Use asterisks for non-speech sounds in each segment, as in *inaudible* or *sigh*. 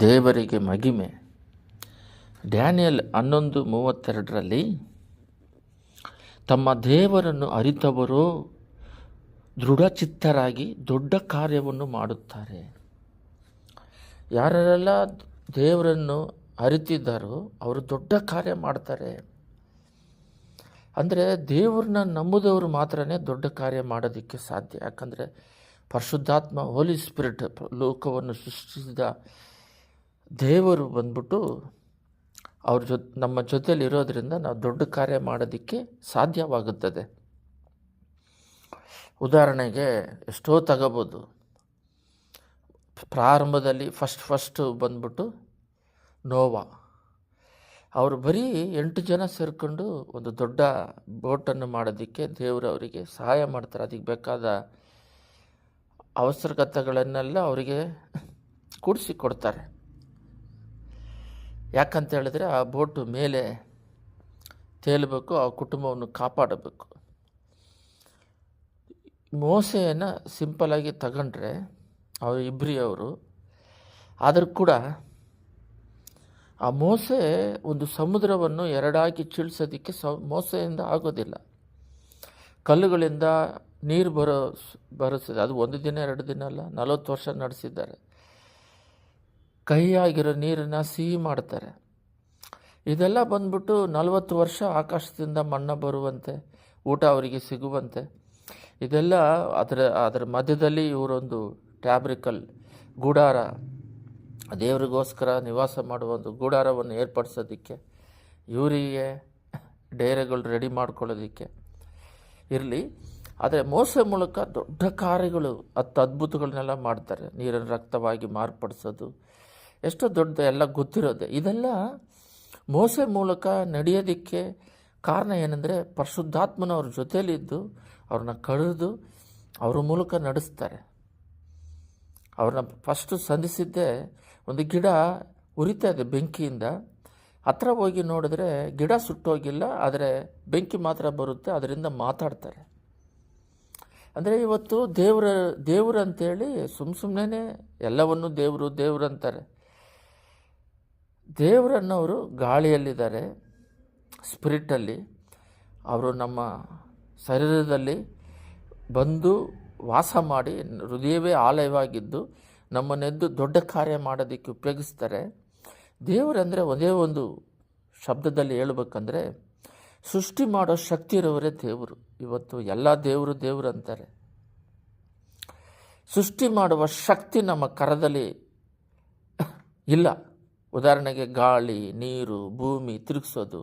ದೇವರಿಗೆ ಮಗಿಮೆ ಡ್ಯಾನಿಯಲ್ ಹನ್ನೊಂದು ಮೂವತ್ತೆರಡರಲ್ಲಿ, ತಮ್ಮ ದೇವರನ್ನು ಅರಿತವರು ದೃಢಚಿತ್ತರಾಗಿ ದೊಡ್ಡ ಕಾರ್ಯವನ್ನು ಮಾಡುತ್ತಾರೆ. ಯಾರೆಲ್ಲ ದೇವರನ್ನು ಅರಿತಿದ್ದಾರೋ ಅವರು ದೊಡ್ಡ ಕಾರ್ಯ ಮಾಡ್ತಾರೆ. ಅಂದರೆ ದೇವ್ರನ್ನ ನಂಬುದವರು ಮಾತ್ರನೇ ದೊಡ್ಡ ಕಾರ್ಯ ಮಾಡೋದಕ್ಕೆ ಸಾಧ್ಯ. ಯಾಕಂದರೆ ಪರಿಶುದ್ಧಾತ್ಮ ಹೋಲಿ ಸ್ಪಿರಿಟ್ ಲೋಕವನ್ನು ಸೃಷ್ಟಿಸಿದ ದೇವರು ಬಂದ್ಬಿಟ್ಟು ಅವ್ರ ಜೊತೆ, ನಮ್ಮ ಜೊತೆಯಲ್ಲಿ ಇರೋದರಿಂದ ನಾವು ದೊಡ್ಡ ಕಾರ್ಯ ಮಾಡೋದಕ್ಕೆ ಸಾಧ್ಯವಾಗುತ್ತದೆ. ಉದಾಹರಣೆಗೆ ಎಷ್ಟೋ ತಗೋಬೋದು. ಪ್ರಾರಂಭದಲ್ಲಿ ಫಸ್ಟ್ ಫಸ್ಟು ಬಂದ್ಬಿಟ್ಟು ನೋವಾ. ಅವರು ಬರೀ ಎಂಟು ಜನ ಸೇರಿಕೊಂಡು ಒಂದು ದೊಡ್ಡ ಬೋಟನ್ನು ಮಾಡೋದಕ್ಕೆ ದೇವರು ಅವರಿಗೆ ಸಹಾಯ ಮಾಡ್ತಾರೆ. ಅದಕ್ಕೆ ಬೇಕಾದ ಅವಶ್ಯಕತೆಗಳನ್ನೆಲ್ಲ ಅವರಿಗೆ ಕೂಡಿಸಿ ಕೊಡ್ತಾರೆ. ಯಾಕಂತ ಹೇಳಿದ್ರೆ ಆ ಬೋಟು ಮೇಲೆ ತೇಲಬೇಕು, ಆ ಕುಟುಂಬವನ್ನು ಕಾಪಾಡಬೇಕು. ಮೋಸೆಯನ್ನು ಸಿಂಪಲಾಗಿ ತಗೊಂಡ್ರೆ, ಅವರು ಇಬ್ರಿಯವರು ಆದರೂ ಕೂಡ ಆ ಮೋಸೆ ಒಂದು ಸಮುದ್ರವನ್ನು ಎರಡಾಗಿ ಚೀಳಿಸೋದಕ್ಕೆ ಸ, ಮೋಸೆಯಿಂದ ಆಗೋದಿಲ್ಲ. ಕಲ್ಲುಗಳಿಂದ ನೀರು ಬರೋ ಬರೆಸಿದೆ ಅದು ಒಂದು ದಿನ, ಎರಡು ದಿನ ಅಲ್ಲ, ನಲವತ್ತು ವರ್ಷ ನಡೆಸಿದ್ದಾರೆ. ಕಹಿಯಾಗಿರೋ ನೀರನ್ನು ಸಿಹಿ ಮಾಡ್ತಾರೆ. ಇದೆಲ್ಲ ಬಂದ್ಬಿಟ್ಟು ನಲವತ್ತು ವರ್ಷ ಆಕಾಶದಿಂದ ಮಣ್ಣ ಬರುವಂತೆ, ಊಟ ಅವರಿಗೆ ಸಿಗುವಂತೆ. ಇದೆಲ್ಲ ಅದರ ಅದರ ಮಧ್ಯದಲ್ಲಿ ಇವರೊಂದು ಟ್ಯಾಬ್ರಿಕಲ್ ಗೂಡಾರ, ದೇವರಿಗೋಸ್ಕರ ನಿವಾಸ ಮಾಡುವ ಒಂದು ಗೂಡಾರವನ್ನು ಏರ್ಪಡಿಸೋದಕ್ಕೆ ಇವರಿಗೆ ಡೇರೆಗಳು ರೆಡಿ ಮಾಡ್ಕೊಳ್ಳೋದಕ್ಕೆ ಇರಲಿ. ಆದರೆ ಮೋಸ ಮೂಲಕ ದೊಡ್ಡ ಕಾರ್ಯಗಳು ಅತ್ತ ಅದ್ಭುತಗಳನ್ನೆಲ್ಲ ಮಾಡ್ತಾರೆ. ನೀರನ್ನು ರಕ್ತವಾಗಿ ಮಾರ್ಪಡಿಸೋದು ಎಷ್ಟೋ ದೊಡ್ಡ ಎಲ್ಲ ಗೊತ್ತಿರೋದು. ಇದೆಲ್ಲ ಮೋಸೆ ಮೂಲಕ ನಡೆಯೋದಕ್ಕೆ ಕಾರಣ ಏನಂದರೆ ಪರಿಶುದ್ಧಾತ್ಮನ ಅವ್ರ ಜೊತೆಯಲ್ಲಿದ್ದು ಅವ್ರನ್ನ ಕಳೆದು ಅವ್ರ ಮೂಲಕ ನಡೆಸ್ತಾರೆ. ಅವ್ರನ್ನ ಫಸ್ಟು ಸಂಧಿಸಿದ್ದೆ ಒಂದು ಗಿಡ ಉರಿತಾ ಇದೆ ಬೆಂಕಿಯಿಂದ. ಹತ್ರ ಹೋಗಿ ನೋಡಿದ್ರೆ ಗಿಡ ಸುಟ್ಟೋಗಿಲ್ಲ, ಆದರೆ ಬೆಂಕಿ ಮಾತ್ರ ಬರುತ್ತೆ, ಅದರಿಂದ ಮಾತಾಡ್ತಾರೆ. ಅಂದರೆ ಇವತ್ತು ದೇವರ ದೇವರು ಅಂತೇಳಿ ಸುಮ್ಮ ಸುಮ್ಮನೆ ಎಲ್ಲವನ್ನು ದೇವರು ದೇವರು ಅಂತಾರೆ. ದೇವರನ್ನವರು ಗಾಳಿಯಲ್ಲಿದ್ದಾರೆ, ಸ್ಪಿರಿಟಲ್ಲಿ. ಅವರು ನಮ್ಮ ಶರೀರದಲ್ಲಿ ಬಂದು ವಾಸ ಮಾಡಿ ಹೃದಯವೇ ಆಲಯವಾಗಿದ್ದು ನಮ್ಮನ್ನೆದ್ದು ದೊಡ್ಡ ಕಾರ್ಯ ಮಾಡೋದಕ್ಕೆ ಉಪಯೋಗಿಸ್ತಾರೆ. ದೇವರಂದರೆ ಒಂದೇ ಒಂದು ಶಬ್ದದಲ್ಲಿ ಹೇಳ್ಬೇಕಂದ್ರೆ ಸೃಷ್ಟಿ ಮಾಡೋ ಶಕ್ತಿ ಇರೋವರೇ ದೇವರು. ಇವತ್ತು ಎಲ್ಲ ದೇವರು ದೇವರು ಅಂತಾರೆ. ಸೃಷ್ಟಿ ಮಾಡುವ ಶಕ್ತಿ ನಮ್ಮ ಕರದಲ್ಲಿ ಇಲ್ಲ. ಉದಾಹರಣೆಗೆ ಗಾಳಿ, ನೀರು, ಭೂಮಿ ತಿರುಗಿಸೋದು.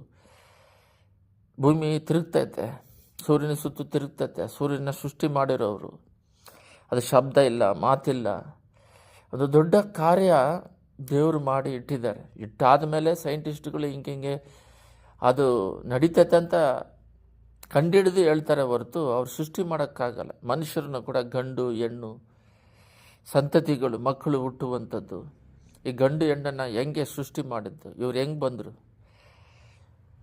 ಭೂಮಿ ತಿರುಗ್ತೈತೆ, ಸೂರ್ಯನ ಸುತ್ತು ತಿರುಗ್ತೈತೆ, ಸೂರ್ಯನ ಸೃಷ್ಟಿ ಮಾಡಿರೋರು ಅದು ಶಬ್ದ ಇಲ್ಲ, ಮಾತಿಲ್ಲ. ಒಂದು ದೊಡ್ಡ ಕಾರ್ಯ ದೇವರು ಮಾಡಿ ಇಟ್ಟಿದ್ದಾರೆ. ಇಟ್ಟಾದ ಮೇಲೆ ಸೈಂಟಿಸ್ಟ್ಗಳು ಹಿಂಗೆ ಹಿಂಗೆ ಅದು ನಡೀತೈತೆ ಅಂತ ಕಂಡಿಡಿದು ಹೇಳ್ತಾರೆ ಹೊರತು ಅವ್ರು ಸೃಷ್ಟಿ ಮಾಡೋಕ್ಕಾಗಲ್ಲ. ಮನುಷ್ಯರನ್ನು ಕೂಡ ಗಂಡು, ಹೆಣ್ಣು, ಸಂತತಿಗಳು, ಮಕ್ಕಳು ಹುಟ್ಟುವಂಥದ್ದು. ಈ ಗಂಡು ಹೆಣ್ಣನ್ನು ಹೆಂಗೆ ಸೃಷ್ಟಿ ಮಾಡಿದ್ದು, ಇವ್ರು ಹೆಂಗೆ ಬಂದರು?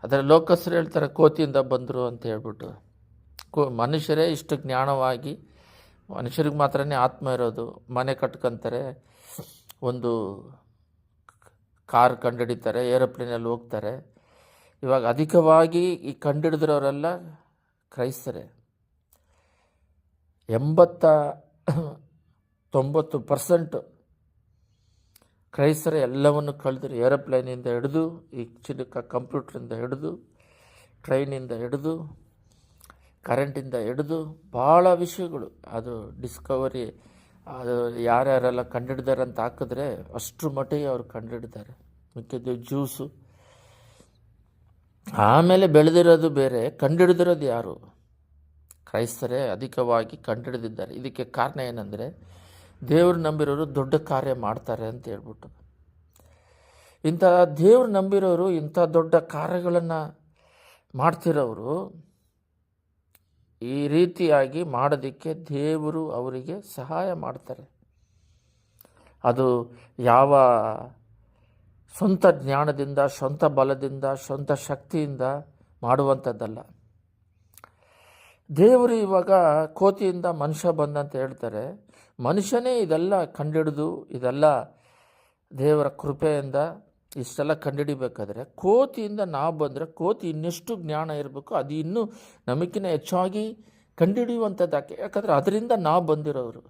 ಅದರ ಲೋಕಸ್ರು ಹೇಳ್ತಾರೆ, ಕೋತಿಯಿಂದ ಬಂದರು ಅಂತ ಹೇಳ್ಬಿಟ್ಟು. ಕೋ, ಮನುಷ್ಯರೇ ಇಷ್ಟು ಜ್ಞಾನವಾಗಿ, ಮನುಷ್ಯರಿಗೆ ಮಾತ್ರನೇ ಆತ್ಮ ಇರೋದು. ಮನೆ ಕಟ್ಕೊಂತಾರೆ, ಒಂದು ಕಾರ್ ಕಂಡುಹಿಡಿತಾರೆ, ಏರೋಪ್ಲೇನಲ್ಲಿ ಹೋಗ್ತಾರೆ. ಇವಾಗ ಅಧಿಕವಾಗಿ ಈ ಕಂಡುಹಿಡಿದಿರೋರೆಲ್ಲ ಕ್ರೈಸ್ತರೇ. ಎಂಬತ್ತ ತೊಂಬತ್ತು ಪರ್ಸೆಂಟು ಕ್ರೈಸ್ತರ ಎಲ್ಲವನ್ನು ಕಳೆದ್ರು ಏರೋಪ್ಲೇನಿಂದ ಹಿಡಿದು, ಈ ಚಿನ್ನಕ ಕಂಪ್ಯೂಟ್ರಿಂದ ಹಿಡಿದು, ಟ್ರೈನಿಂದ ಹಿಡಿದು, ಕರೆಂಟಿಂದ ಹಿಡಿದು ಭಾಳ ವಿಷಯಗಳು. ಅದು ಡಿಸ್ಕವರಿ, ಅದು ಯಾರ್ಯಾರೆಲ್ಲ ಕಂಡುಹಿಡ್ದಾರೆ ಅಂತ ಹಾಕಿದ್ರೆ ಅಷ್ಟು ಮಟ್ಟಿಗೆ ಅವ್ರು ಕಂಡುಹಿಡ್ತಾರೆ ಮಿಕ್ಕಿದ್ದು ಜ್ಯೂಸು. ಆಮೇಲೆ ಬೆಳೆದಿರೋದು ಬೇರೆ ಕಂಡುಹಿಡಿದಿರೋದು ಯಾರು? ಕ್ರೈಸ್ತರೇ ಅಧಿಕವಾಗಿ ಕಂಡುಹಿಡಿದಿದ್ದಾರೆ ಇದಕ್ಕೆ ಕಾರಣ ಏನಂದರೆ ದೇವ್ರು ನಂಬಿರೋರು ದೊಡ್ಡ ಕಾರ್ಯ ಮಾಡ್ತಾರೆ ಅಂತ ಹೇಳ್ಬಿಟ್ಟು. ಇಂಥ ದೇವ್ರು ನಂಬಿರೋರು, ಇಂಥ ದೊಡ್ಡ ಕಾರ್ಯಗಳನ್ನು ಮಾಡ್ತಿರೋರು ಈ ರೀತಿಯಾಗಿ ಮಾಡೋದಕ್ಕೆ ದೇವರು ಅವರಿಗೆ ಸಹಾಯ ಮಾಡ್ತಾರೆ. ಅದು ಯಾವ ಸ್ವಂತ ಜ್ಞಾನದಿಂದ, ಸ್ವಂತ ಬಲದಿಂದ, ಸ್ವಂತ ಶಕ್ತಿಯಿಂದ ಮಾಡುವಂಥದ್ದಲ್ಲ. ದೇವರು ಇವಾಗ ಕೋತಿಯಿಂದ ಮನುಷ್ಯ ಬಂದಂತ ಹೇಳ್ತಾರೆ, ಮನುಷ್ಯನೇ ಇದೆಲ್ಲ ಕಂಡಿಡಿದು, ಇದೆಲ್ಲ ದೇವರ ಕೃಪೆಯಿಂದ ಇಷ್ಟೆಲ್ಲ ಕಂಡುಹಿಡಿಬೇಕಾದ್ರೆ ಕೋತಿಯಿಂದ ನಾವು ಬಂದರೆ ಕೋತಿ ಇನ್ನೆಷ್ಟು ಜ್ಞಾನ ಇರಬೇಕು, ಅದು ಇನ್ನೂ ನಮಗಿನ್ನ ಹೆಚ್ಚಾಗಿ ಕಂಡುಹಿಡಿಯುವಂಥದ್ದು ಯಾಕೆ ಯಾಕಂದರೆ ಅದರಿಂದ ನಾವು ಬಂದಿರೋರು.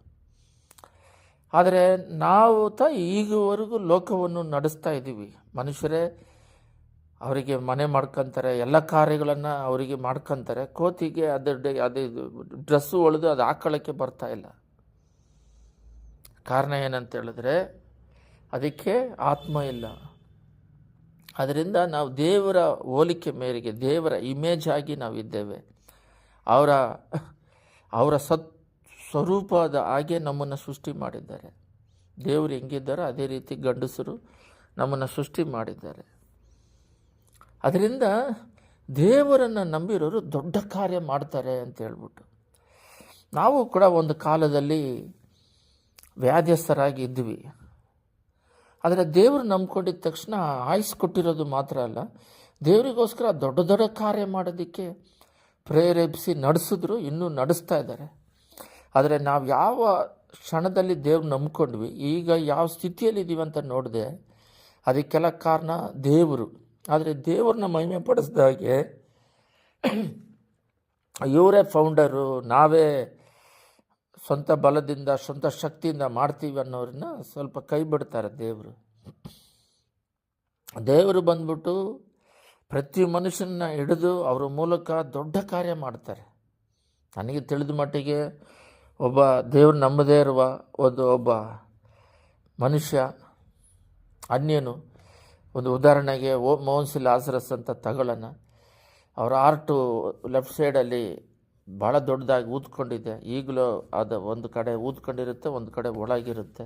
ಆದರೆ ನಾವು ತ ಈಗವರೆಗೂ ಲೋಕವನ್ನು ನಡೆಸ್ತಾ ಇದ್ದೀವಿ. ಮನುಷ್ಯರೇ ಅವರಿಗೆ ಮನೆ ಮಾಡ್ಕೊತಾರೆ, ಎಲ್ಲ ಕಾರ್ಯಗಳನ್ನು ಅವರಿಗೆ ಮಾಡ್ಕೊತಾರೆ, ಕೋತಿಗೆ ಅದು ಅದು ಡ್ರೆಸ್ಸು ಒಳೆದು ಅದು ಹಾಕೊಳ್ಳೋಕ್ಕೆ ಬರ್ತಾ ಇಲ್ಲ. ಕಾರಣ ಏನಂತ ಹೇಳಿದ್ರೆ, ಅದಕ್ಕೆ ಆತ್ಮ ಇಲ್ಲ. ಅದರಿಂದ ನಾವು ದೇವರ ಹೋಲಿಕೆ ಮೇರೆಗೆ, ದೇವರ ಇಮೇಜ್ ಆಗಿ ನಾವಿದ್ದೇವೆ ಅವರ ಅವರ ಸತ್, ಸ್ವರೂಪದ ಹಾಗೆ ನಮ್ಮನ್ನು ಸೃಷ್ಟಿ ಮಾಡಿದ್ದಾರೆ. ದೇವರು ಹೆಂಗಿದ್ದಾರೋ ಅದೇ ರೀತಿ ಗಂಡಸರು ನಮ್ಮನ್ನು ಸೃಷ್ಟಿ ಮಾಡಿದ್ದಾರೆ. ಅದರಿಂದ ದೇವರನ್ನು ನಂಬಿರೋರು ದೊಡ್ಡ ಕಾರ್ಯ ಮಾಡ್ತಾರೆ ಅಂತ ಹೇಳ್ಬಿಟ್ಟು. ನಾವು ಕೂಡ ಒಂದು ಕಾಲದಲ್ಲಿ ವ್ಯಾಧ್ಯಸ್ಥರಾಗಿ ಇದ್ವಿ. ಆದರೆ ದೇವರು ನಂಬ್ಕೊಂಡಿದ್ದ ತಕ್ಷಣ ಆಯ್ಸ್ ಕೊಟ್ಟಿರೋದು ಮಾತ್ರ ಅಲ್ಲ, ದೇವರಿಗೋಸ್ಕರ ದೊಡ್ಡ ದೊಡ್ಡ ಕಾರ್ಯ ಮಾಡೋದಕ್ಕೆ ಪ್ರೇರೇಪಿಸಿ ನಡೆಸಿದ್ರು, ಇನ್ನೂ ನಡೆಸ್ತಾ ಇದ್ದಾರೆ. ಆದರೆ ನಾವು ಯಾವ ಕ್ಷಣದಲ್ಲಿ ದೇವ್ರು ನಂಬ್ಕೊಂಡ್ವಿ, ಈಗ ಯಾವ ಸ್ಥಿತಿಯಲ್ಲಿ ಅಂತ ನೋಡಿದೆ ಅದಕ್ಕೆಲ್ಲ ಕಾರಣ ದೇವರು. ಆದರೆ ದೇವ್ರನ್ನ ಮಹಿಮೆ ಪಡಿಸ್ದಾಗೆ ಇವರೇ ಫೌಂಡರು, ನಾವೇ ಸ್ವಂತ ಬಲದಿಂದ, ಸ್ವಂತ ಶಕ್ತಿಯಿಂದ ಮಾಡ್ತೀವಿ ಅನ್ನೋರನ್ನ ಸ್ವಲ್ಪ ಕೈ ಬಿಡ್ತಾರೆ ದೇವರು. ದೇವರು ಬಂದ್ಬಿಟ್ಟು ಪ್ರತಿ ಮನುಷ್ಯನ ಹಿಡಿದು ಅವರ ಮೂಲಕ ದೊಡ್ಡ ಕಾರ್ಯ ಮಾಡ್ತಾರೆ. ನನಗೆ ತಿಳಿದ ಮಟ್ಟಿಗೆ ಒಬ್ಬ ದೇವ್ರು ನಂಬದೇ ಇರುವ ಒಂದು ಒಬ್ಬ ಮನುಷ್ಯ, ಅನ್ಯನು ಒಂದು ಉದಾಹರಣೆಗೆ ಓ ಮೋಹನ್ಸಿ ಲಾಸರಸ್ ಅಂತ ತಗೊಳ್ಳೋಣ. ಅವರ ಆರ್ಟು ಲೆಫ್ಟ್ ಸೈಡಲ್ಲಿ ಭಾಳ ದೊಡ್ಡದಾಗಿ ಊದ್ಕೊಂಡಿದೆ. ಈಗಲೂ ಅದು ಒಂದು ಕಡೆ ಊದ್ಕೊಂಡಿರುತ್ತೆ, ಒಂದು ಕಡೆ ಒಳಗಿರುತ್ತೆ.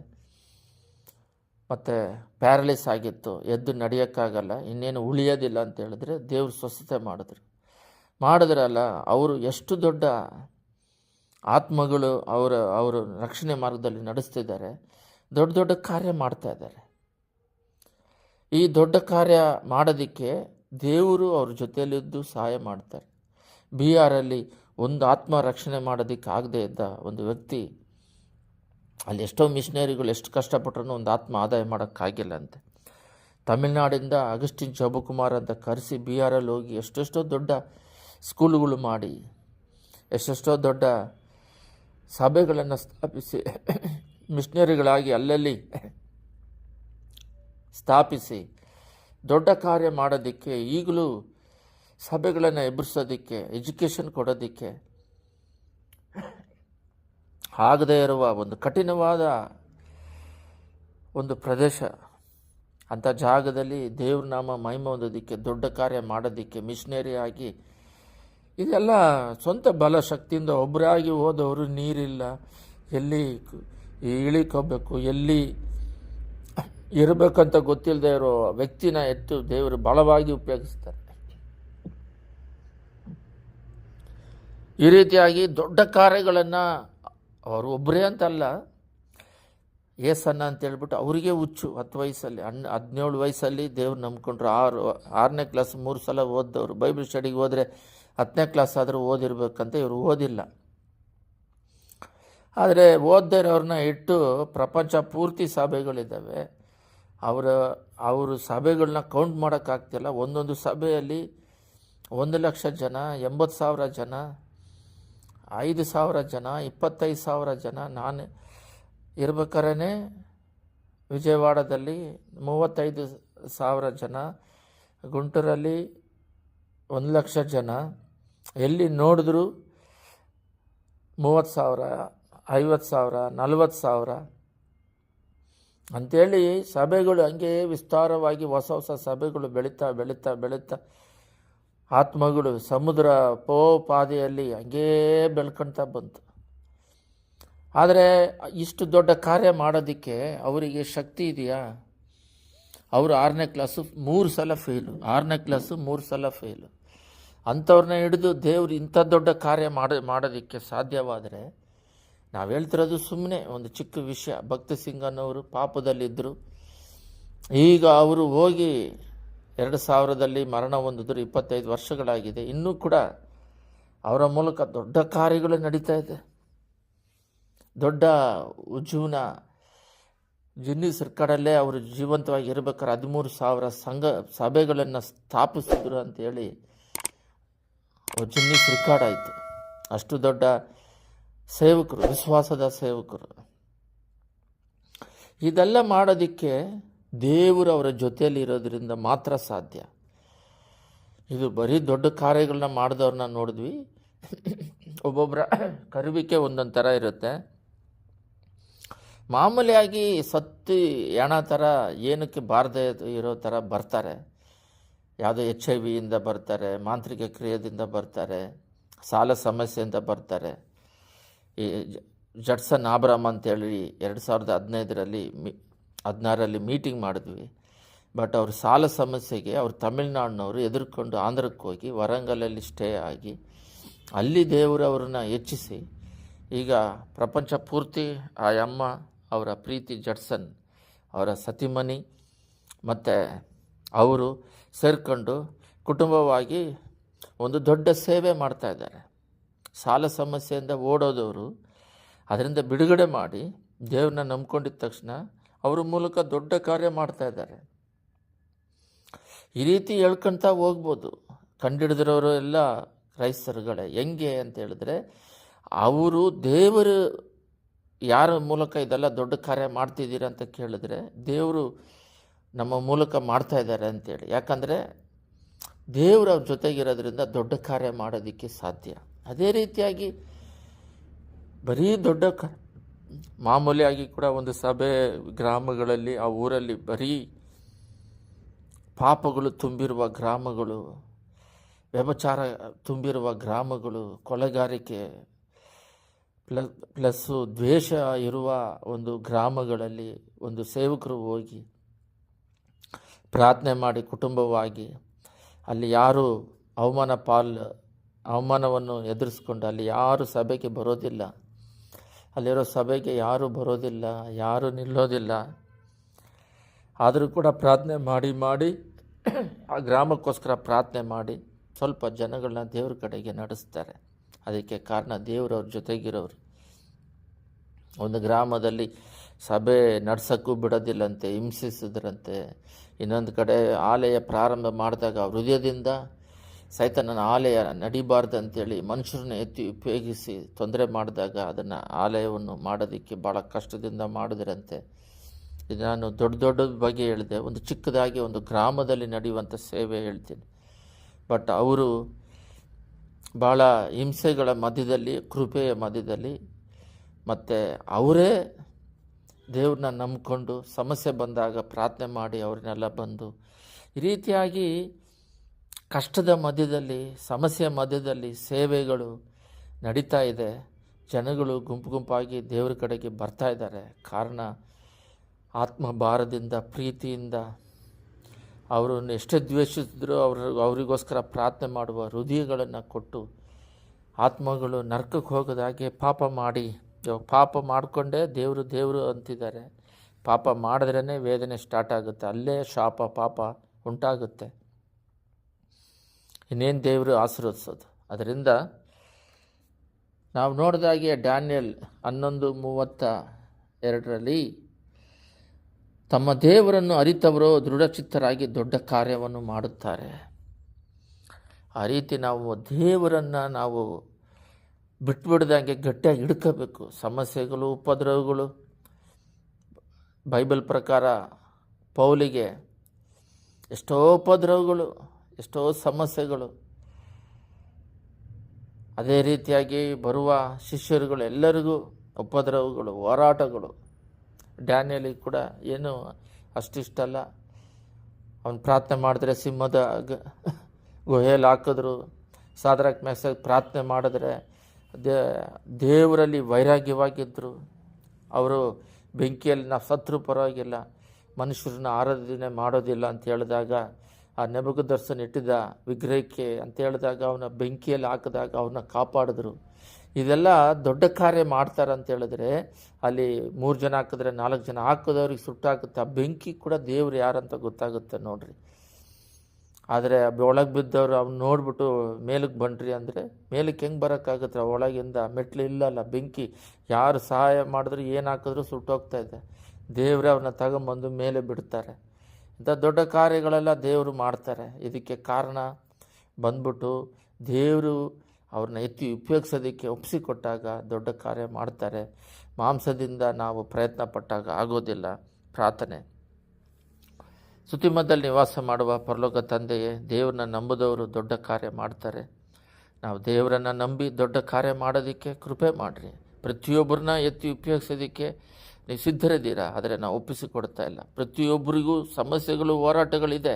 ಮತ್ತು ಪ್ಯಾರಲಿಸ್ ಆಗಿತ್ತು. ಎದ್ದು ನಡೆಯೋಕ್ಕಾಗಲ್ಲ, ಇನ್ನೇನು ಉಳಿಯೋದಿಲ್ಲ ಅಂತ ಹೇಳಿದ್ರೆ ದೇವ್ರು ಸ್ವಸ್ಥತೆ ಮಾಡಿದ್ರು. ಮಾಡಿದ್ರಲ್ಲ, ಅವರು ಎಷ್ಟು ದೊಡ್ಡ ಆತ್ಮಗಳು ಅವರ, ಅವರು ರಕ್ಷಣೆ ಮಾರ್ಗದಲ್ಲಿ ನಡೆಸ್ತಿದ್ದಾರೆ, ದೊಡ್ಡ ದೊಡ್ಡ ಕಾರ್ಯ ಮಾಡ್ತಾ ಇದ್ದಾರೆ. ಈ ದೊಡ್ಡ ಕಾರ್ಯ ಮಾಡೋದಕ್ಕೆ ದೇವರು ಅವ್ರ ಜೊತೆಯಲ್ಲಿದ್ದು ಸಹಾಯ ಮಾಡ್ತಾರೆ. ಬಿಹಾರಲ್ಲಿ ಒಂದು ಆತ್ಮ ರಕ್ಷಣೆ ಮಾಡೋದಕ್ಕೆ ಆಗದೇ ಇದ್ದ ಒಂದು ವ್ಯಕ್ತಿ, ಅಲ್ಲಿ ಎಷ್ಟೋ ಮಿಷನರಿಗಳು ಎಷ್ಟು ಕಷ್ಟಪಟ್ಟರು ಒಂದು ಆತ್ಮ ಆದಾಯ ಮಾಡೋಕ್ಕಾಗಿಲ್ಲ ಅಂತೆ ತಮಿಳ್ನಾಡಿಂದ ಅಗಸ್ಟಿನ್ ಜಬಕುಮಾರ್ ಅಂತ ಕರೆಸಿ ಬಿಹಾರಲ್ಲಿ ಹೋಗಿ ಎಷ್ಟೆಷ್ಟೋ ದೊಡ್ಡ ಸ್ಕೂಲುಗಳು ಮಾಡಿ, ಎಷ್ಟೆಷ್ಟೋ ದೊಡ್ಡ ಸಭೆಗಳನ್ನು ಸ್ಥಾಪಿಸಿ, ಮಿಷನರಿಗಳಾಗಿ ಅಲ್ಲಲ್ಲಿ ಸ್ಥಾಪಿಸಿ ದೊಡ್ಡ ಕಾರ್ಯ ಮಾಡೋದಕ್ಕೆ, ಈಗಲೂ ಸಭೆಗಳನ್ನು ಎಬ್ಬರಿಸೋದಕ್ಕೆ ಎಜುಕೇಷನ್ ಕೊಡೋದಕ್ಕೆ ಆಗದೇ ಇರುವ ಒಂದು ಕಠಿಣವಾದ ಒಂದು ಪ್ರದೇಶ. ಅಂಥ ಜಾಗದಲ್ಲಿ ದೇವ್ರ ನಾಮ ಮಹಿಮ ಹೊಂದೋದಕ್ಕೆ, ದೊಡ್ಡ ಕಾರ್ಯ ಮಾಡೋದಕ್ಕೆ ಮಿಷನರಿ ಆಗಿ ಇದೆಲ್ಲ ಸ್ವಂತ ಬಲ ಶಕ್ತಿಯಿಂದ ಒಬ್ಬರಾಗಿ ಹೋದವರು ನೀರಿಲ್ಲ. ಎಲ್ಲಿ ಇಳಿಕೋಬೇಕು, ಎಲ್ಲಿ ಇರಬೇಕಂತ ಗೊತ್ತಿಲ್ಲದೆ ಇರೋ ವ್ಯಕ್ತಿನ ಎತ್ತು ದೇವರು ಬಲವಾಗಿ ಉಪಯೋಗಿಸ್ತಾರೆ. ಈ ರೀತಿಯಾಗಿ ದೊಡ್ಡ ಕಾರ್ಯಗಳನ್ನು ಅವರು ಒಬ್ಬರೇ ಅಂತಲ್ಲ, ಏಸನ್ನ ಅಂತ ಹೇಳ್ಬಿಟ್ಟು ಅವರಿಗೆ ಹುಚ್ಚು. ಹತ್ತು ವಯಸ್ಸಲ್ಲಿ ಹಣ್ಣು ಹದಿನೇಳು ವಯಸ್ಸಲ್ಲಿ ದೇವ್ರು ನಂಬ್ಕೊಂಡ್ರು. ಆರು, ಆರನೇ ಕ್ಲಾಸ್ ಮೂರು ಸಲ ಓದ್ದವರು. ಬೈಬಲ್ ಸ್ಟಡಿಗೆ ಹೋದರೆ ಹತ್ತನೇ ಕ್ಲಾಸ್ ಆದರೂ ಓದಿರ್ಬೇಕಂತ ಇವರು ಓದಿಲ್ಲ. ಆದರೆ ಓದ್ದೇ ಇರೋರನ್ನ ಇಟ್ಟು ಪ್ರಪಂಚ ಪೂರ್ತಿ ಸಭೆಗಳಿದ್ದಾವೆ. ಅವರ, ಅವರು ಸಭೆಗಳನ್ನ ಕೌಂಟ್ ಮಾಡೋಕ್ಕಾಗ್ತಿಲ್ಲ. ಒಂದೊಂದು ಸಭೆಯಲ್ಲಿ ಒಂದು ಲಕ್ಷ ಜನ, ಎಂಬತ್ತು ಸಾವಿರ ಜನ, ಐದು ಸಾವಿರ ಜನ, ಇಪ್ಪತ್ತೈದು ಸಾವಿರ ಜನ, ನಾನು ಇರ್ಬೇಕಾರೇ ವಿಜಯವಾಡದಲ್ಲಿ ಮೂವತ್ತೈದು ಸಾವಿರ ಜನ, ಗುಂಟೂರಲ್ಲಿ ಒಂದು ಲಕ್ಷ ಜನ. ಎಲ್ಲಿ ನೋಡಿದ್ರು ಮೂವತ್ತು ಸಾವಿರ, ಐವತ್ತು ಸಾವಿರ, ನಲ್ವತ್ತು ಸಾವಿರ. ಅಂಥೇಳಿ ಸಭೆಗಳು ಹಂಗೆ ವಿಸ್ತಾರವಾಗಿ ಹೊಸ ಹೊಸ ಸಭೆಗಳು ಬೆಳೀತಾ ಬೆಳೀತಾ ಬೆಳೀತಾ ಆತ್ಮಗಳು ಸಮುದ್ರ ಪೋಪಾದಿಯಲ್ಲಿ ಹಂಗೇ ಬೆಳ್ಕೊಳ್ತಾ ಬಂತು. ಆದರೆ ಇಷ್ಟು ದೊಡ್ಡ ಕಾರ್ಯ ಮಾಡೋದಕ್ಕೆ ಅವರಿಗೆ ಶಕ್ತಿ ಇದೆಯಾ? ಅವರು ಆರನೇ ಕ್ಲಾಸು ಮೂರು ಸಲ ಫೇಲು ಆರನೇ ಕ್ಲಾಸು ಮೂರು ಸಲ ಫೇಲು ಅಂಥವ್ರನ್ನ ಹಿಡಿದು ದೇವರು ಇಂಥ ದೊಡ್ಡ ಕಾರ್ಯ ಮಾಡ, ಮಾಡೋದಕ್ಕೆ ಸಾಧ್ಯವಾದರೆ ನಾವು ಹೇಳ್ತಿರೋದು ಸುಮ್ಮನೆ ಒಂದು ಚಿಕ್ಕ ವಿಷಯ. ಭಕ್ತ ಸಿಂಗ್ ಅನ್ನೋರು ಪಾಪದಲ್ಲಿದ್ದರು. ಈಗ ಅವರು ಹೋಗಿ ಎರಡು ಸಾವಿರದಲ್ಲಿ ಮರಣ ಹೊಂದಿದ್ರು. ಇಪ್ಪತ್ತೈದು ವರ್ಷಗಳಾಗಿದೆ. ಇನ್ನೂ ಕೂಡ ಅವರ ಮೂಲಕ ದೊಡ್ಡ ಕಾರ್ಯಗಳು ನಡೀತಾ ಇದೆ. ದೊಡ್ಡ ಉಜ್ಜೀವನ ಜಿನ್ನಿಸ್ ಸರ್ಕಾರಲ್ಲೇ ಅವರು ಜೀವಂತವಾಗಿ ಇರಬೇಕಾದ್ರೆ ಹದಿಮೂರು ಸಾವಿರ ಸಂಘ ಸಭೆಗಳನ್ನು ಸ್ಥಾಪಿಸಿದ್ರು ಅಂತೇಳಿ ಜಿನ್ನಿಸ್ ರೆಕಾರ್ಡ್ ಆಯಿತು. ಅಷ್ಟು ದೊಡ್ಡ ಸೇವಕರು, ವಿಶ್ವಾಸದ ಸೇವಕರು. ಇದೆಲ್ಲ ಮಾಡೋದಕ್ಕೆ ದೇವರು ಅವರ ಜೊತೆಯಲ್ಲಿ ಇರೋದ್ರಿಂದ ಮಾತ್ರ ಸಾಧ್ಯ. ಇದು ಬರೀ ದೊಡ್ಡ ಕಾರ್ಯಗಳನ್ನ ಮಾಡಿದವ್ರನ್ನ ನೋಡಿದ್ವಿ. ಒಬ್ಬೊಬ್ಬರ ಕರುವಿಕೆ ಒಂದೊಂದು ಥರ ಇರುತ್ತೆ. ಮಾಮೂಲಿಯಾಗಿ ಸತ್ತು ಹೆಣ ಥರ ಏನಕ್ಕೆ ಬಾರದೆ ಇರೋ ಥರ ಬರ್ತಾರೆ. ಯಾವುದೋ ಎಚ್ ಐ ವಿಯಿಂದ ಬರ್ತಾರೆ, ಮಾಂತ್ರಿಕ ಕ್ರಿಯೆಯಿಂದ ಬರ್ತಾರೆ, ಸಾಲ ಸಮಸ್ಯೆಯಿಂದ ಬರ್ತಾರೆ. ಈ ಜ- ಜಡ್ಸನ್ ಆಬ್ರಾಮ್ ಅಂತೇಳಿ ಎರಡು ಸಾವಿರದ ಹದಿನೈದರಲ್ಲಿ ಮಿ, ಹದಿನಾರರಲ್ಲಿ ಮೀಟಿಂಗ್ ಮಾಡಿದ್ವಿ. ಬಟ್ ಅವ್ರ ಸಾಲ ಸಮಸ್ಯೆಗೆ ಅವ್ರು ತಮಿಳ್ನಾಡಿನವರು ಎದುರ್ಕೊಂಡು ಆಂಧ್ರಕ್ಕೆ ಹೋಗಿ ವರಂಗಲಲ್ಲಿ ಸ್ಟೇ ಆಗಿ ಅಲ್ಲಿ ದೇವರು ಅವ್ರನ್ನ ಹೆಚ್ಚಿಸಿ ಈಗ ಪ್ರಪಂಚ ಪೂರ್ತಿ ಆ ಅಮ್ಮ, ಅವರ ಪ್ರೀತಿ ಜಡ್ಸನ್, ಅವರ ಸತಿಮನಿ ಮತ್ತು ಅವರು ಸೇರ್ಕೊಂಡು ಕುಟುಂಬವಾಗಿ ಒಂದು ದೊಡ್ಡ ಸೇವೆ ಮಾಡ್ತಾ ಇದ್ದಾರೆ. ಸಾಲ ಸಮಸ್ಯೆಯಿಂದ ಓಡೋದವರು ಅದರಿಂದ ಬಿಡುಗಡೆ ಮಾಡಿ ದೇವ್ರನ್ನ ನಂಬ್ಕೊಂಡಿದ್ದ ತಕ್ಷಣ ಅವ್ರ ಮೂಲಕ ದೊಡ್ಡ ಕಾರ್ಯ ಮಾಡ್ತಾ ಇದ್ದಾರೆ. ಈ ರೀತಿ ಹೇಳ್ಕೊಂತ ಹೋಗ್ಬೋದು. ಕಂಡಿಡಿದಿರೋರು ಎಲ್ಲ ಕ್ರೈಸ್ತರುಗಳೇ. ಹೆಂಗೆ ಅಂತ ಹೇಳಿದ್ರೆ ಅವರು ದೇವರು ಯಾರ ಮೂಲಕ ಇದೆಲ್ಲ ದೊಡ್ಡ ಕಾರ್ಯ ಮಾಡ್ತಿದ್ದೀರ ಅಂತ ಕೇಳಿದ್ರೆ ದೇವರು ನಮ್ಮ ಮೂಲಕ ಮಾಡ್ತಾ ಇದ್ದಾರೆ ಅಂತೇಳಿ. ಯಾಕಂದರೆ ದೇವ್ರ ಜೊತೆಗಿರೋದ್ರಿಂದ ದೊಡ್ಡ ಕಾರ್ಯ ಮಾಡೋದಕ್ಕೆ ಸಾಧ್ಯ. ಅದೇ ರೀತಿಯಾಗಿ ಬರೀ ದೊಡ್ಡ ಕ ಮಾಮೂಲಿಯಾಗಿ ಕೂಡ ಒಂದು ಸಭೆ ಗ್ರಾಮಗಳಲ್ಲಿ, ಆ ಊರಲ್ಲಿ ಬರೀ ಪಾಪಗಳು ತುಂಬಿರುವ ಗ್ರಾಮಗಳು, ವ್ಯಭಚಾರ ತುಂಬಿರುವ ಗ್ರಾಮಗಳು, ಕೊಲೆಗಾರಿಕೆ ಪ್ಲಸ್ ಪ್ಲಸ್ಸು ದ್ವೇಷ ಇರುವ ಒಂದು ಗ್ರಾಮಗಳಲ್ಲಿ ಒಂದು ಸೇವಕರು ಹೋಗಿ ಪ್ರಾರ್ಥನೆ ಮಾಡಿ ಕುಟುಂಬವಾಗಿ ಅಲ್ಲಿ ಯಾರು ಅವಮಾನ ಪಾಲ್ ಅವಮಾನವನ್ನು ಎದುರಿಸ್ಕೊಂಡು ಅಲ್ಲಿ ಯಾರು ಸಭೆಗೆ ಬರೋದಿಲ್ಲ. ಅಲ್ಲಿರೋ ಸಭೆಗೆ ಯಾರು ಬರೋದಿಲ್ಲ, ಯಾರು ನಿಲ್ಲೋದಿಲ್ಲ. ಆದರೂ ಕೂಡ ಪ್ರಾರ್ಥನೆ ಮಾಡಿ ಮಾಡಿ, ಆ ಗ್ರಾಮಕ್ಕೋಸ್ಕರ ಪ್ರಾರ್ಥನೆ ಮಾಡಿ ಸ್ವಲ್ಪ ಜನಗಳನ್ನ ದೇವ್ರ ಕಡೆಗೆ ನಡೆಸ್ತಾರೆ. ಅದಕ್ಕೆ ಕಾರಣ ದೇವರವ್ರ ಜೊತೆಗಿರೋರು. ಒಂದು ಗ್ರಾಮದಲ್ಲಿ ಸಭೆ ನಡೆಸೋಕ್ಕೂ ಬಿಡೋದಿಲ್ಲಂತೆ, ಹಿಂಸಿಸಿದ್ರಂತೆ. ಇನ್ನೊಂದು ಕಡೆ ಆಲಯ ಪ್ರಾರಂಭ ಮಾಡಿದಾಗ ಹೃದಯದಿಂದ ಸೈತನನ ಆಲಯ ನಡಿಬಾರ್ದು ಅಂತೇಳಿ ಮನುಷ್ಯರನ್ನ ಎತ್ತಿ ಉಪಯೋಗಿಸಿ ತೊಂದರೆ ಮಾಡಿದಾಗ ಅದನ್ನು ಆಲಯವನ್ನು ಮಾಡೋದಕ್ಕೆ ಭಾಳ ಕಷ್ಟದಿಂದ ಮಾಡಿದ್ರಂತೆ. ಇದು ನಾನು ದೊಡ್ಡ ದೊಡ್ಡದ ಬಗ್ಗೆ ಹೇಳಿದೆ. ಒಂದು ಚಿಕ್ಕದಾಗಿ ಒಂದು ಗ್ರಾಮದಲ್ಲಿ ನಡೆಯುವಂಥ ಸೇವೆ ಹೇಳ್ತೀನಿ. ಬಟ್ ಅವರು ಭಾಳ ಹಿಂಸೆಗಳ ಮಧ್ಯದಲ್ಲಿ, ಕೃಪೆಯ ಮಧ್ಯದಲ್ಲಿ, ಮತ್ತು ಅವರೇ ದೇವ್ರನ್ನ ನಂಬಿಕೊಂಡು ಸಮಸ್ಯೆ ಬಂದಾಗ ಪ್ರಾರ್ಥನೆ ಮಾಡಿ ಅವ್ರನ್ನೆಲ್ಲ ಬಂದು ಈ ರೀತಿಯಾಗಿ ಕಷ್ಟದ ಮಧ್ಯದಲ್ಲಿ ಸಮಸ್ಯೆ ಮಧ್ಯದಲ್ಲಿ ಸೇವೆಗಳು ನಡೀತಾ ಇದೆ. ಜನಗಳು ಗುಂಪು ಗುಂಪಾಗಿ ದೇವರ ಕಡೆಗೆ ಬರ್ತಾ ಇದ್ದಾರೆ. ಕಾರಣ ಆತ್ಮ ಭಾರದಿಂದ ಪ್ರೀತಿಯಿಂದ ಅವರನ್ನು ಎಷ್ಟೇ ದ್ವೇಷಿಸಿದ್ರು ಅವ್ರ ಅವರಿಗೋಸ್ಕರ ಪ್ರಾರ್ಥನೆ ಮಾಡುವ ಹೃದಯಗಳನ್ನು ಕೊಟ್ಟು ಆತ್ಮಗಳು ನರ್ಕಕ್ಕೆ ಹೋಗೋದಾಗೆ ಪಾಪ ಮಾಡಿ. ಪಾಪ ಮಾಡಿಕೊಂಡೇ ದೇವರು ದೇವರು ಅಂತಿದ್ದಾರೆ. ಪಾಪ ಮಾಡಿದ್ರೇ ವೇದನೆ ಸ್ಟಾರ್ಟ್ ಆಗುತ್ತೆ. ಅಲ್ಲೇ ಶಾಪ ಪಾಪ ಉಂಟಾಗುತ್ತೆ. ಇನ್ನೇನು ದೇವರು ಆಶೀರ್ವದಿಸೋದು? ಅದರಿಂದ ನಾವು ನೋಡಿದಾಗೆ ಡ್ಯಾನಿಯಲ್ ಹನ್ನೊಂದು ಮೂವತ್ತ ಎರಡರಲ್ಲಿ ತಮ್ಮ ದೇವರನ್ನು ಅರಿತವರು ದೃಢಚಿತ್ತರಾಗಿ ದೊಡ್ಡ ಕಾರ್ಯವನ್ನು ಮಾಡುತ್ತಾರೆ. ಆ ರೀತಿ ನಾವು ದೇವರನ್ನು ನಾವು ಬಿಟ್ಬಿಡ್ದಂಗೆ ಗಟ್ಟಿಯಾಗಿ ಹಿಡ್ಕೋಬೇಕು. ಸಮಸ್ಯೆಗಳು, ಉಪದ್ರವಗಳು. ಬೈಬಲ್ ಪ್ರಕಾರ ಪೌಲಿಗೆ ಎಷ್ಟೋ ಉಪದ್ರವಗಳು. ಎಷ್ಟೋ ಸಮಸ್ಯೆಗಳು. ಅದೇ ರೀತಿಯಾಗಿ ಬರುವ ಶಿಷ್ಯರುಗಳು ಎಲ್ಲರಿಗೂ ಉಪದ್ರವಗಳು, ಹೋರಾಟಗಳು. ಡ್ಯಾನಿಯಲಿಗೆ ಕೂಡ ಏನು ಅಷ್ಟಿಷ್ಟಲ್ಲ. ಅವನು ಪ್ರಾರ್ಥನೆ ಮಾಡಿದ್ರೆ ಸಿಂಹದ ಗುಹೆಯಲ್ಲಿ ಹಾಕಿದ್ರು. ಸಾದ್ರಕ್ ಮೆಸೇಜ್ ಪ್ರಾರ್ಥನೆ ಮಾಡಿದ್ರೆ ದೇವರಲ್ಲಿ ವೈರಾಗ್ಯವಾಗಿದ್ದರು ಅವರು ಬೆಂಕಿಯಲ್ಲಿ ನಾವು ಸತ್ರು ಪರವಾಗಿಲ್ಲ. ಮನುಷ್ಯರನ್ನ ಆರಾಧನೆ ಮಾಡೋದಿಲ್ಲ ಅಂತ ಹೇಳಿದಾಗ ಆ ದರ್ಶನ ಇಟ್ಟಿದ್ದ ವಿಗ್ರಹಕ್ಕೆ ಅಂತ ಹೇಳಿದಾಗ ಅವನ ಬೆಂಕಿಯಲ್ಲಿ ಹಾಕಿದಾಗ ಅವನ್ನ ಕಾಪಾಡಿದ್ರು. ಇದೆಲ್ಲ ದೊಡ್ಡ ಕಾರ್ಯ ಮಾಡ್ತಾರೆ ಅಂತ ಹೇಳಿದ್ರೆ ಅಲ್ಲಿ ಮೂರು ಜನ ಹಾಕಿದ್ರೆ ನಾಲ್ಕು ಜನ ಹಾಕಿದವ್ರಿಗೆ ಸುಟ್ಟಾಗುತ್ತೆ. ಆ ಬೆಂಕಿ ಕೂಡ ದೇವ್ರು ಯಾರಂತ ಗೊತ್ತಾಗುತ್ತೆ ನೋಡ್ರಿ. ಆದರೆ ಒಳಗೆ ಬಿದ್ದವರು ಅವ್ನು ನೋಡ್ಬಿಟ್ಟು ಮೇಲಕ್ಕೆ ಬನ್ರಿ ಅಂದರೆ ಮೇಲಕ್ಕೆ ಹೆಂಗೆ ಬರೋಕ್ಕಾಗುತ್ತೆ ಒಳಗಿಂದ ಮೆಟ್ಲು ಇಲ್ಲಲ್ಲ ಬೆಂಕಿ. ಯಾರು ಸಹಾಯ ಮಾಡಿದ್ರು, ಏನು ಹಾಕಿದ್ರು ಸುಟ್ಟೋಗ್ತಾ ಇದೆ. ದೇವರೇ ಅವನ್ನ ತಗೊಂಬಂದು ಮೇಲೆ ಬಿಡ್ತಾರೆ. ಇಂಥ ದೊಡ್ಡ ಕಾರ್ಯಗಳೆಲ್ಲ ದೇವರು ಮಾಡ್ತಾರೆ. ಇದಕ್ಕೆ ಕಾರಣ ಬಂದ್ಬಿಟ್ಟು ದೇವರು ಅವ್ರನ್ನ ಎತ್ತಿ ಉಪಯೋಗಿಸೋದಕ್ಕೆ ಒಪ್ಪಿಸಿಕೊಟ್ಟಾಗ ದೊಡ್ಡ ಕಾರ್ಯ ಮಾಡ್ತಾರೆ. ಮಾಂಸದಿಂದ ನಾವು ಪ್ರಯತ್ನ ಪಟ್ಟಾಗ ಆಗೋದಿಲ್ಲ ಪ್ರಾರ್ಥನೆ. ಸುತಿಮದಲ್ಲಿ ನಿವಾಸ ಮಾಡುವ ಪರಲೋಕ ತಂದೆಯೇ, ದೇವ್ರನ್ನ ನಂಬುದವರು ದೊಡ್ಡ ಕಾರ್ಯ ಮಾಡ್ತಾರೆ. ನಾವು ದೇವರನ್ನು ನಂಬಿ ದೊಡ್ಡ ಕಾರ್ಯ ಮಾಡೋದಕ್ಕೆ ಕೃಪೆ ಮಾಡಿರಿ. ಪ್ರತಿಯೊಬ್ಬರನ್ನ ಎತ್ತಿ ಉಪಯೋಗಿಸೋದಕ್ಕೆ ನೀವು ಸಿದ್ಧರಿದ್ದೀರಾ ಆದರೆ ನಾವು ಒಪ್ಪಿಸಿಕೊಡ್ತಾ ಇಲ್ಲ. ಪ್ರತಿಯೊಬ್ಬರಿಗೂ ಸಮಸ್ಯೆಗಳು, ಹೋರಾಟಗಳಿದೆ.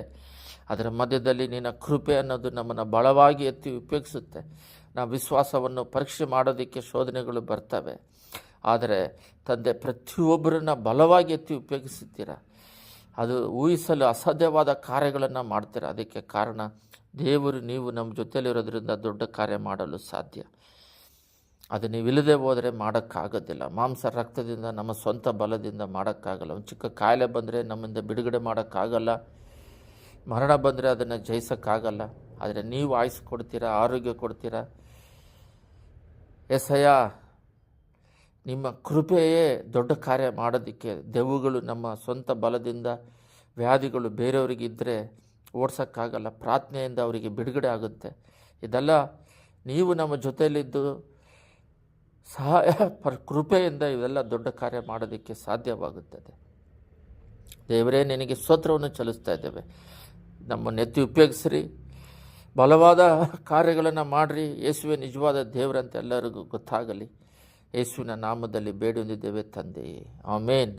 ಅದರ ಮಧ್ಯದಲ್ಲಿ ನಿನ್ನ ಕೃಪೆ ಅನ್ನೋದು ನಮ್ಮನ್ನು ಬಲವಾಗಿ ಎತ್ತಿ ಉಪಯೋಗಿಸುತ್ತೆ ನಾವು ವಿಶ್ವಾಸವನ್ನು ಪರೀಕ್ಷೆ ಮಾಡೋದಕ್ಕೆ ಶೋಧನೆಗಳು ಬರ್ತವೆ. ಆದರೆ ತಂದೆ, ಪ್ರತಿಯೊಬ್ಬರನ್ನ ಬಲವಾಗಿ ಎತ್ತಿ ಉಪಯೋಗಿಸುತ್ತೀರಾ ಅದು ಊಹಿಸಲು ಅಸಾಧ್ಯವಾದ ಕಾರ್ಯಗಳನ್ನು ಮಾಡ್ತೀರ. ಅದಕ್ಕೆ ಕಾರಣ ದೇವರು, ನೀವು ನಮ್ಮ ಜೊತೆಲಿರೋದ್ರಿಂದ ದೊಡ್ಡ ಕಾರ್ಯ ಮಾಡಲು ಸಾಧ್ಯ. ಅದು ನೀವಿಲ್ಲದೆ ಹೋದರೆ ಮಾಡೋಕ್ಕಾಗೋದಿಲ್ಲ. ಮಾಂಸ ರಕ್ತದಿಂದ, ನಮ್ಮ ಸ್ವಂತ ಬಲದಿಂದ ಮಾಡೋಕ್ಕಾಗಲ್ಲ. ಒಂದು ಚಿಕ್ಕ ಕಾಯಿಲೆ ಬಂದರೆ ನಮ್ಮಿಂದ ಬಿಡುಗಡೆ ಮಾಡೋಕ್ಕಾಗಲ್ಲ. ಮರಣ ಬಂದರೆ ಅದನ್ನು ಜಯಿಸೋಕ್ಕಾಗಲ್ಲ. ಆದರೆ ನೀವು ಆಯುಸ್ ಕೊಡ್ತೀರಾ, ಆರೋಗ್ಯ ಕೊಡ್ತೀರಾ? ಎಸಯ್ಯ ನಿಮ್ಮ ಕೃಪೆಯೇ ದೊಡ್ಡ ಕಾರ್ಯ ಮಾಡೋದಕ್ಕೆ ದೆವ್ವಗಳು ನಮ್ಮ ಸ್ವಂತ ಬಲದಿಂದ, ವ್ಯಾಧಿಗಳು ಬೇರೆಯವರಿಗಿದ್ದರೆ ಓಡಿಸೋಕ್ಕಾಗಲ್ಲ. ಪ್ರಾರ್ಥನೆಯಿಂದ ಅವರಿಗೆ ಬಿಡುಗಡೆ ಆಗುತ್ತೆ. ಇದೆಲ್ಲ ನೀವು ನಮ್ಮ ಜೊತೆಯಲ್ಲಿದ್ದು ಸಹಾಯ *laughs* ಪರ ಕೃಪೆಯಿಂದ ಇವೆಲ್ಲ ದೊಡ್ಡ ಕಾರ್ಯ ಮಾಡೋದಕ್ಕೆ ಸಾಧ್ಯವಾಗುತ್ತದೆ. ದೇವರೇ, ನಿನಗೆ ಸ್ತೋತ್ರವನ್ನು ಚಲಿಸ್ತಾ ಇದ್ದೇವೆ. ನಮ್ಮ ನೆತ್ತಿ ಉಪಯೋಗಿಸ್ರಿ. ಬಲವಾದ ಕಾರ್ಯಗಳನ್ನು ಮಾಡಿರಿ. ಯೇಸುವೆ, ನಿಜವಾದ ದೇವರಂತೆ ಎಲ್ಲರಿಗೂ ಗೊತ್ತಾಗಲಿ. ಯೇಸುವಿನ ನಾಮದಲ್ಲಿ ಬೇಡಿ ಹೊಂದಿದ್ದೇವೆ ತಂದೆಯೇ ಆಮೇನ್.